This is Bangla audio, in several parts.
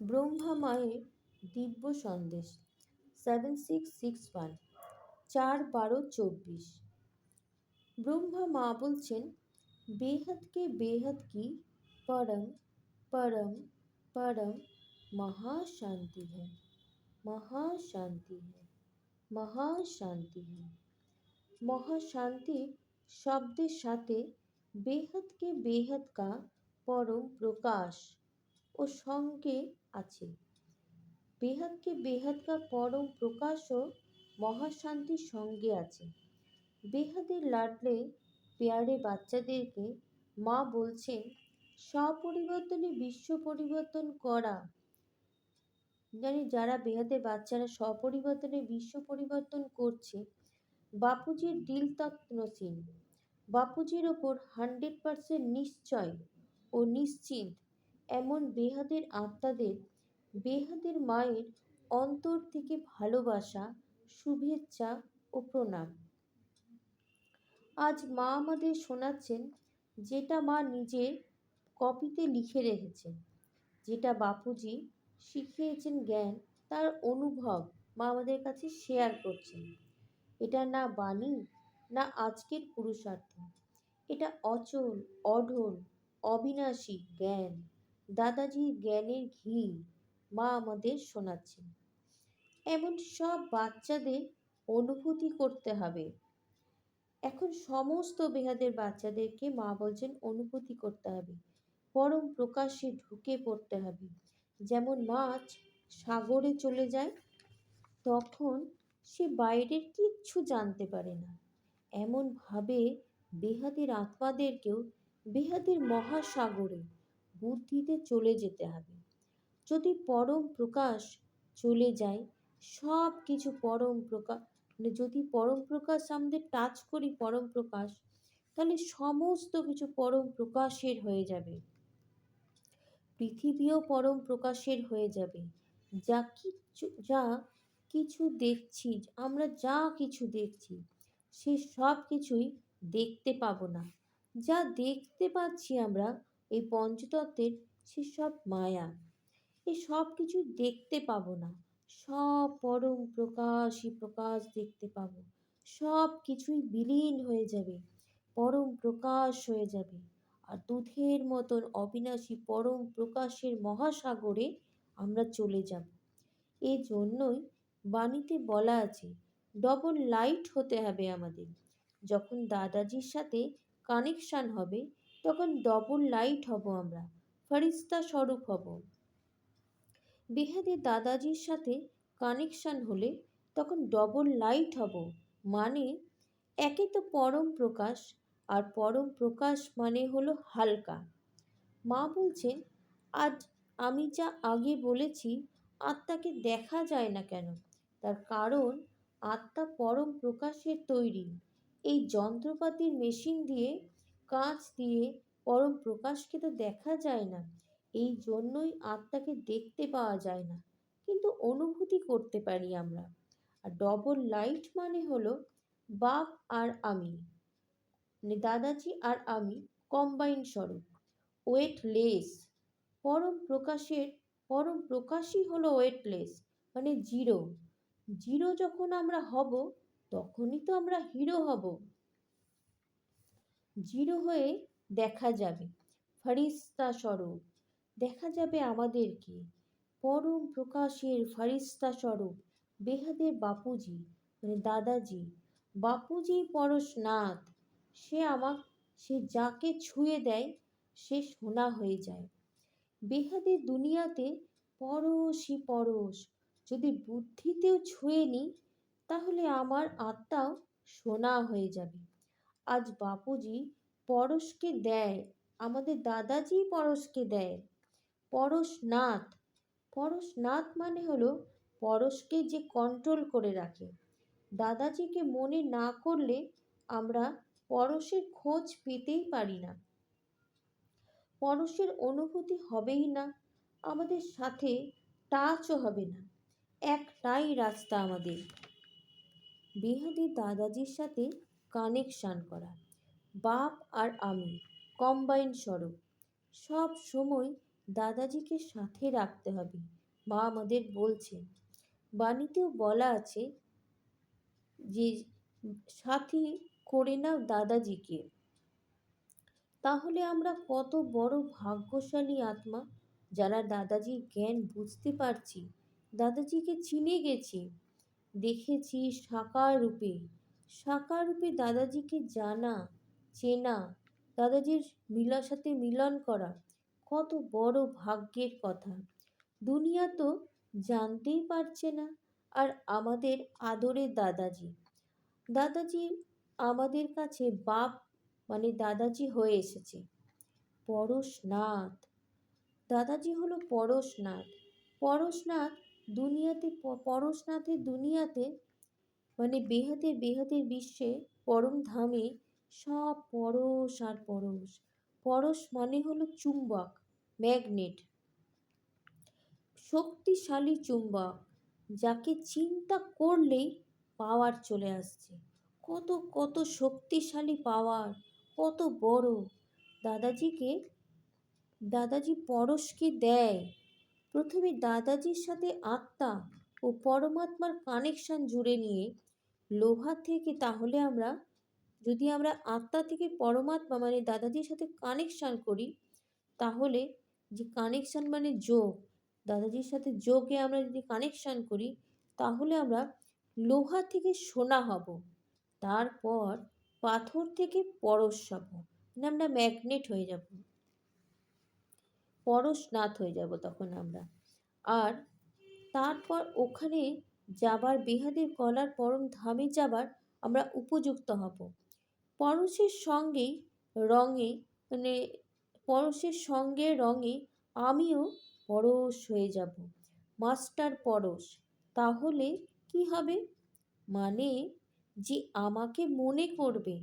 ব্রহ্মা মায়ের দিব্য সন্দেশ সেভেন সিক্স সিক্স ওয়ান চার বারো চব্বিশ ব্রহ্মা মা বলছেন बेहद के बेहद की परम परम परम महाशांति है महाशांति है মহাশান্তি মহাশান্তি শব্দের সাথে বেহাদকে বেহাদ কা পরম প্রকাশ ও সঙ্গে আছে। বেহাদকে বেহাদ কা পরম প্রকাশও মহাশান্তির সঙ্গে আছে। বেহাদের লাডলে পেয়ারে বাচ্চাদেরকে মা বলছেন, স্বপরিবর্তনে বিশ্ব পরিবর্তন করা। জানি যারা বেহাদের বাচ্চারা স্বপরিবর্তনে বিশ্ব পরিবর্তন করছে, বাপুজির দিল তক নসিন। বাপুজির ওপর হান্ড্রেড পারসেন্ট নিশ্চয় ও নিশ্চিন্ত এমন বেহাদের আত্মাদের, বেহাদের মায়ের অন্তর থেকে ভালোবাসা, শুভেচ্ছা ও প্রণাম। আজ মা আমাদের শোনাচ্ছেন যেটা মা নিজের কপিতে লিখে রেখেছেন। যেটা বাপুজি শিখিয়েছেন জ্ঞান, তার অনুভব মা আমাদের কাছে শেয়ার করছেন। এটা না বাণী, না আজকের পুরুষার্থ। এটা অচল, অঢল, অবিনাশী জ্ঞান। দাদাজির জ্ঞানের ঘি মা আমাদের শোনাচ্ছেন। এমন সব বাচ্চাদের অনুভূতি করতে হবে। এখন সমস্ত বেহাদের বাচ্চাদেরকে মা বলছেন অনুভূতি করতে হবে, পরম প্রকাশ্যে ঢুকে পড়তে হবে। যেমন মাছ সাগরে চলে যায়, তখন সে বাইরের কিচ্ছু জানতে পারে না। এমনভাবে বেহাদের আত্মাদেরকেও, বেহাদের মহাসাগরে বুদ্ধিতে চলে যেতে হবে। যদি পরম প্রকাশ চলে যায়, সব কিছু পরম প্রকাশ মানে যদি পরম প্রকাশ আমাদের টাচ করি পরম প্রকাশ, তাহলে সমস্ত কিছু পরম প্রকাশের হয়ে যাবে। পৃথিবীও পরম প্রকাশের হয়ে যাবে। যা কিছু যা কিছু দেখছি, আমরা যা কিছু দেখছি, সে সব কিছুই দেখতে পাবো না। যা দেখতে পাচ্ছি আমরা এই পঞ্চতত্ত্বের সে সব মায়া। এই সব কিছু দেখতে পাবো না। সব পরম প্রকাশই প্রকাশ দেখতে পাবো। সব কিছুই বিলীন হয়ে যাবে, পরম প্রকাশ হয়ে যাবে। আর দুধের মতন অবিনাশী পরম প্রকাশের মহাসাগরে আমরা চলে যাব। এই জন্যই বাণীতে বলা আছে, ডবল লাইট হতে হবে আমাদের। যখন দাদাজির সাথে কানেকশান হবে তখন ডবল লাইট হব আমরা ফরিস্তা স্বরূপ হব। বেহাদের দাদাজির সাথে কানেকশান হলে তখন ডবল লাইট হব মানে একে তো পরম প্রকাশ, আর পরম প্রকাশ মানে হলো হালকা। মা বলছেন, আজ আমি যা আগে বলেছি, আত্মাকে দেখা যায় না কেন? তার কারণ আত্মা পরম প্রকাশের তৈরি। এই যন্ত্রপাতির মেশিন দিয়ে কাঁচ দিয়ে পরম প্রকাশকে তো দেখা যায় না। এই জন্যই আত্মাকে দেখতে পাওয়া যায় না, কিন্তু অনুভূতি করতে পারি আমরা। আর ডবল লাইট মানে হলো বাপ আর আমি মানে দাদাজি আর আমি কম্বাইন স্বরূপ ওয়েটলেস পরম প্রকাশের, পরম প্রকাশই হলো ওয়েটলেস মানে জিরো জিরো যখন আমরা হব, তখনই তো আমরা হিরো হব। জিরো হয়ে দেখা যাবে। ফারিস্তা স্বরূপ, দেখা যাবে আমাদেরকে। পরম প্রকাশের ফারিস্তা স্বরূপ বেহাদের বাপুজি মানে দাদাজি। বাপুজি পরশনাথ, সে আমাক, সে যাকে ছুঁয়ে দেয়, সে সোনা হয়ে যায়। বেহাদের দুনিয়াতে পরশই পরশ, যদি বুদ্ধিতেও ছুঁয়ে নিই তাহলে আমার আত্মাও সোনা হয়ে যাবে। আজ বাপুজি পরশকে দেয়, আমাদের দাদাজি পরশকে দেয়। পরশনাথ পরশনাথ মানে হলো পরশকে যে কন্ট্রোল করে রাখে। দাদাজিকে মনে না করলে আমরা পরশের খোঁজ পেতেই পারি না। পরশের অনুভূতি হবেই না, আমাদের সাথে টাচও হবে না, একটাই রাস্তা আমাদের। বেহাদি দাদাজির সাথে কানেকশান করা। বাপ আর আমি কম্বাইন স্বরূপ। সব সময় দাদাজিকে সাথে রাখতে হবে, মা আমাদের বলছে। বাণীতেও বলা আছে যে, সাথী করে নাও দাদাজিকে। তাহলে আমরা কত বড় ভাগ্যশালী আত্মা যারা দাদাজির জ্ঞান বুঝতে পারছি। দাদাজিকে চিনে গেছি। দেখেছি সাকার রূপে সাকার রূপে দাদাজিকে জানা, চেনা, দাদাজির মিলার সাথে মিলন করা কত বড় ভাগ্যের কথা। দুনিয়া তো জানতেই পারছে না আর আমাদের আদরের দাদাজি। দাদাজি আমাদের কাছে বাপ মানে দাদাজি হয়ে এসেছে। পরশনাথ। দাদাজি হলো পরশনাথ। পরশনাথ দুনিয়াতে, পরশনাথের দুনিয়াতে মানে বেহাতের বেহাতের বিশ্বে পরম ধামে সব পরশ আর পরশ। পরশ মানে হলো চুম্বক, ম্যাগনেট। শক্তিশালী চুম্বক, যাকে চিন্তা করলেই পাওয়ার চলে আসছে। কত কত শক্তিশালী পাওয়ার, কত বড়। দাদাজিকে, দাদাজি পরশকে দেয়। প্রথমে দাদাজির সাথে আত্মা ও পরমাত্মার কানেকশান জুড়ে নিয়ে লোহা থেকে তাহলে আমরা, যদি আমরা আত্মা থেকে পরমাত্মা মানে দাদাজির সাথে কানেকশান করি, তাহলে যে কানেকশান মানে যোগ, দাদাজির সাথে যোগে আমরা যদি কানেকশান করি, তাহলে আমরা লোহা থেকে সোনা হব, তারপর পাথর থেকে পরশ হব মানে আমরা ম্যাগনেট হয়ে যাব, পরশনাথ হয়ে যাব তখন আমরা, আর তারপর ওখানে যাবার বেহাদের গলার পরম ধামে যাবার আমরা উপযুক্ত হব। পরশের সঙ্গেই রঙে মানে পরশের সঙ্গে রঙে আমিও পরশ হয়ে যাব। মাস্টার পরশ, তাহলে কি হবে? মানে যে আমাকে মনে করবে,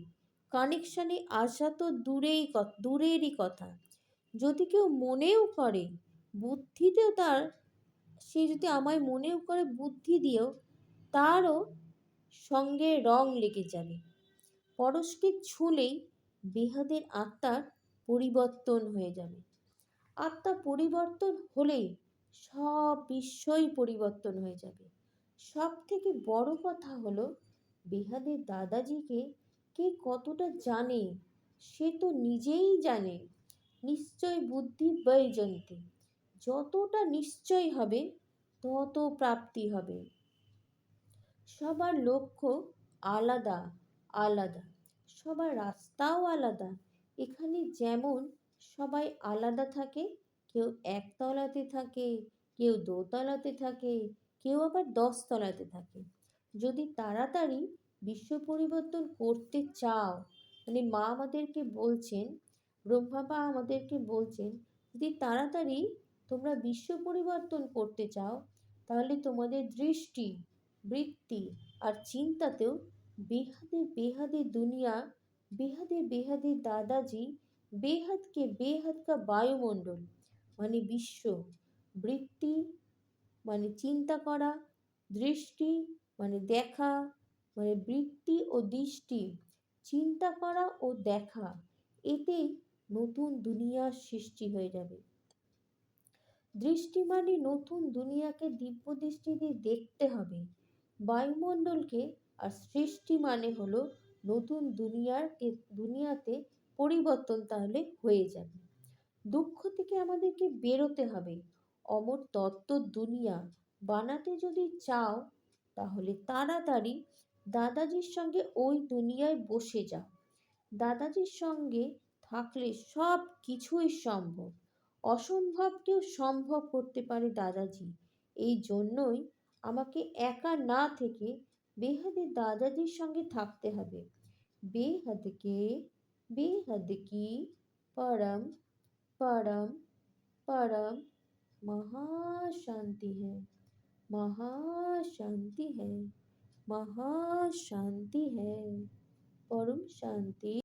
কানেকশানে আসা তো দূরেই দূরেরই কথা। যদি কেউ মনেও করে বুদ্ধিতেও তার সে যদি আমায় মনেও করে বুদ্ধি দিয়েও, তারও সঙ্গে রং লেগে যাবে। পরশকে ছুলেই বেহাদের আত্মার পরিবর্তন হয়ে যাবে। আত্মা পরিবর্তন হলেই সব বিশ্বই পরিবর্তন হয়ে যাবে। সব থেকে বড় কথা হলো, বেহাদের দাদাজিকে কে কতটা জানে, সে তো নিজেই জানে। নিশ্চয় বুদ্ধি বৈজন্তী যতটা নিশ্চয় হবে, তত প্রাপ্তি হবে। সবার লক্ষ্য আলাদা আলাদা। সবার রাস্তাও আলাদা। এখানে যেমন সবাই আলাদা থাকে, কেউ একতলাতে থাকে, কেউ দোতলাতে থাকে, কেউ আবার দশতলাতে থাকে। যদি তাড়াতাড়ি বিশ্ব পরিবর্তন করতে চাও মানে মা আমাদেরকে বলছেন ব্রহ্মাবা আমাদেরকে বলছেন, যদি তাড়াতাড়ি তোমরা বিশ্ব পরিবর্তন করতে চাও, তাহলে তোমাদের দৃষ্টি, বৃত্তি আর চিন্তাতেও বেহাদে বেহাদে দুনিয়া, বেহাদে বেহাদে দাদাজি, বেহাদকে বেহাদ কা বায়ুমণ্ডল মানে বিশ্ব, বৃত্তি মানে চিন্তা করা, দৃষ্টি মানে দেখা মানে বৃত্তি ও দৃষ্টি, চিন্তা করা ও দেখা, এতেই নতুন দুনিয়ার সৃষ্টি হয়ে যাবে। দৃষ্টি মানে নতুন দুনিয়াকে দিব্য দৃষ্টি দিয়ে দেখতে হবে। বায়ুমণ্ডলকে আর সৃষ্টি মানে হলো নতুন দুনিয়ার দুনিয়াতে পরিবর্তন তাহলে হয়ে যাবে। দুঃখ থেকে আমাদেরকে বেরোতে হবে। অমর তত্ত্ব দুনিয়া বানাতে যদি চাও, তাহলে তাড়াতাড়ি দাদাজির সঙ্গে ওই দুনিয়ায় বসে যাও। দাদাজির সঙ্গে থাকলে সব কিছুই সম্ভব। অসম্ভবকেও সম্ভব করতে পারে দাদাজি। এই জন্যই আমাকে একা না থেকে বেহাদে দাদাজির সঙ্গে থাকতে হবে। বেহাদকে বেহাদকি পরম পরম পরম। মহাশান্তি হ্যাঁ মহাশান্তি হ্যাঁ মহাশান্তি হ্যাঁ পরম শান্তি।